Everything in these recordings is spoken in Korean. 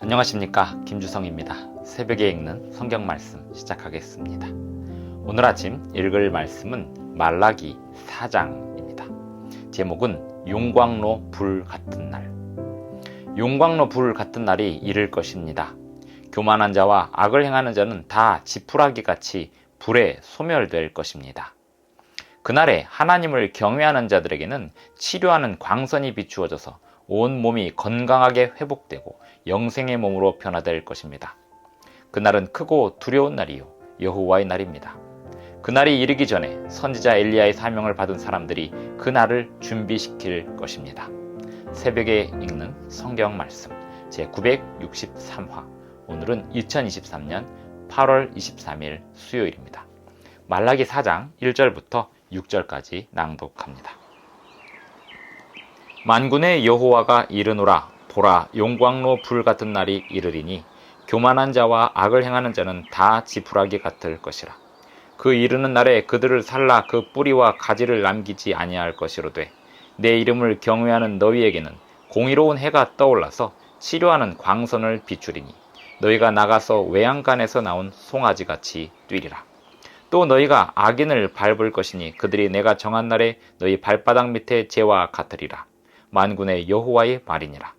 안녕하십니까 김주성입니다. 새벽에 읽는 성경 말씀 시작하겠습니다. 오늘 아침 읽을 말씀은 말라기 4장입니다. 제목은 용광로 불 같은 날. 용광로 불 같은 날이 이를 것입니다. 교만한 자와 악을 행하는 자는 다 지푸라기 같이 불에 소멸될 것입니다. 그날에 하나님을 경외하는 자들에게는 치료하는 광선이 비추어져서 온 몸이 건강하게 회복되고 영생의 몸으로 변화될 것입니다. 그날은 크고 두려운 날이요 여호와의 날입니다. 그날이 이르기 전에 선지자 엘리야의 사명을 받은 사람들이 그날을 준비시킬 것입니다. 새벽에 읽는 성경 말씀 제 963화 오늘은 2023년 8월 23일 수요일입니다. 말라기 4장 1절부터 6절까지 낭독합니다. 만군의 여호와가 이르노라 보라 용광로 불 같은 날이 이르리니 교만한 자와 악을 행하는 자는 다 지푸라기 같을 것이라. 그 이르는 날에 그들을 살라 그 뿌리와 가지를 남기지 아니할 것이로되 내 이름을 경외하는 너희에게는 공의로운 해가 떠올라서 치료하는 광선을 비추리니 너희가 나가서 외양간에서 나온 송아지 같이 뛰리라. 또 너희가 악인을 밟을 것이니 그들이 내가 정한 날에 너희 발바닥 밑에 재와 같으리라 만군의 여호와의 말이니라.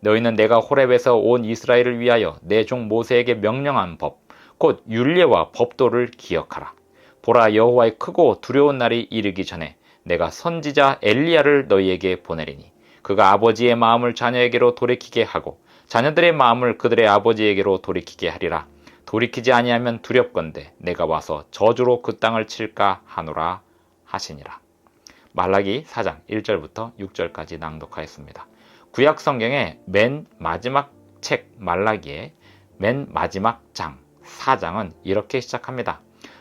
너희는 내가 호렙에서 온 이스라엘을 위하여 내 종 모세에게 명령한 법, 곧 율례와 법도를 기억하라. 보라 여호와의 크고 두려운 날이 이르기 전에 내가 선지자 엘리야를 너희에게 보내리니 그가 아버지의 마음을 자녀에게로 돌이키게 하고 자녀들의 마음을 그들의 아버지에게로 돌이키게 하리라. 돌이키지 아니하면 두렵건대 내가 와서 저주로 그 땅을 칠까 하노라 하시니라. 말라기 4장 1절부터 6절까지 낭독하였습니다. 구약 성경의 맨 마지막 책 말라기의 맨 마지막 장 4장은 이렇게 시작합니다.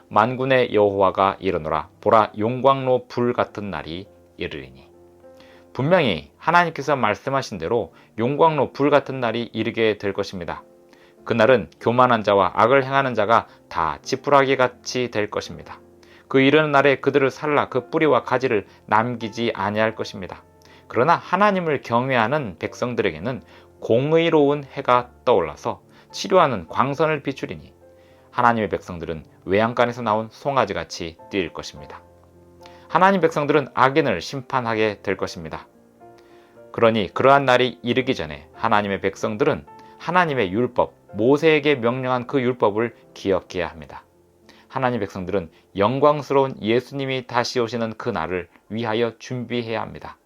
만군의 여호와가 이르노라 보라 용광로 불 같은 날이 이르리니 분명히 하나님께서 말씀하신 대로 용광로 불 같은 날이 이르게 될 것입니다. 그날은 교만한 자와 악을 행하는 자가 다 지푸라기 같이 될 것입니다. 그 이르는 날에 그들을 살라 그 뿌리와 가지를 남기지 아니할 것입니다. 그러나 하나님을 경외하는 백성들에게는 공의로운 해가 떠올라서 치료하는 광선을 비추리니 하나님의 백성들은 외양간에서 나온 송아지 같이 뛸 것입니다. 하나님 백성들은 악인을 심판하게 될 것입니다. 그러니 그러한 날이 이르기 전에 하나님의 백성들은 하나님의 율법, 모세에게 명령한 그 율법을 기억해야 합니다. 하나님 백성들은 영광스러운 예수님이 다시 오시는 그 날을 위하여 준비해야 합니다.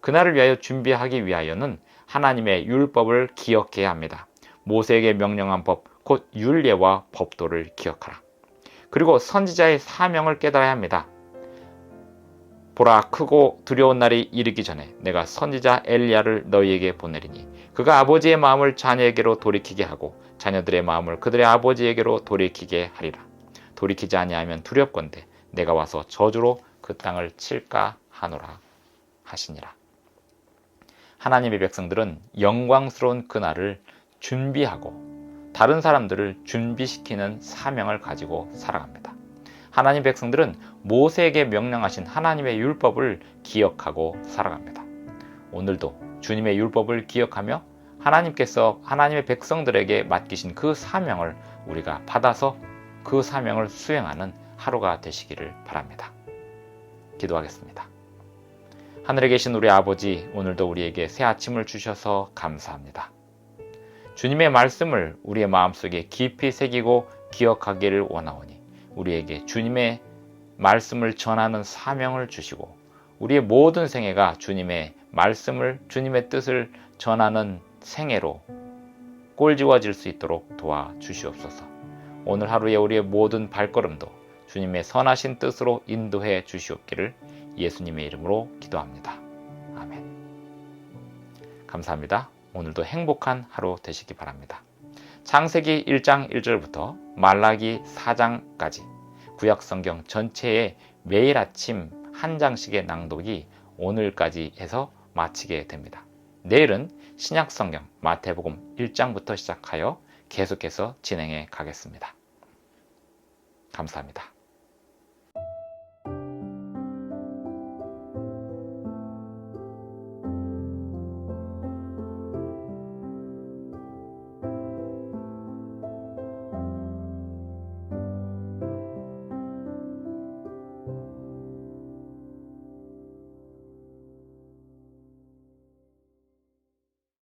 그 날을 위하여 준비하기 위하여는 하나님의 율법을 기억해야 합니다. 모세에게 명령한 법, 곧 율례와 법도를 기억하라. 그리고 선지자의 사명을 깨달아야 합니다. 보라 크고 두려운 날이 이르기 전에 내가 선지자 엘리야를 너희에게 보내리니 그가 아버지의 마음을 자녀에게로 돌이키게 하고 자녀들의 마음을 그들의 아버지에게로 돌이키게 하리라. 돌이키지 아니하면 두렵건대 내가 와서 저주로 그 땅을 칠까 하노라 하시니라. 하나님의 백성들은 영광스러운 그날을 준비하고 다른 사람들을 준비시키는 사명을 가지고 살아갑니다. 하나님 백성들은 모세에게 명령하신 하나님의 율법을 기억하고 살아갑니다. 오늘도 주님의 율법을 기억하며 하나님께서 하나님의 백성들에게 맡기신 그 사명을 우리가 받아서 그 사명을 수행하는 하루가 되시기를 바랍니다. 기도하겠습니다. 하늘에 계신 우리 아버지, 오늘도 우리에게 새 아침을 주셔서 감사합니다. 주님의 말씀을 우리의 마음속에 깊이 새기고 기억하기를 원하오니 우리에게 주님의 말씀을 전하는 사명을 주시고 우리의 모든 생애가 주님의 말씀을 주님의 뜻을 전하는 생애로 꼴지워질 수 있도록 도와 주시옵소서. 오늘 하루에 우리의 모든 발걸음도 주님의 선하신 뜻으로 인도해 주시옵기를 예수님의 이름으로 기도합니다. 아멘. 감사합니다. 오늘도 행복한 하루 되시기 바랍니다. 창세기 1장 1절부터 말라기 4장까지 구약 성경 전체의 매일 아침 한 장씩의 낭독이 오늘까지 해서 마치게 됩니다. 내일은 신약 성경 마태복음 1장부터 시작하여 계속해서 진행해 가겠습니다. 감사합니다.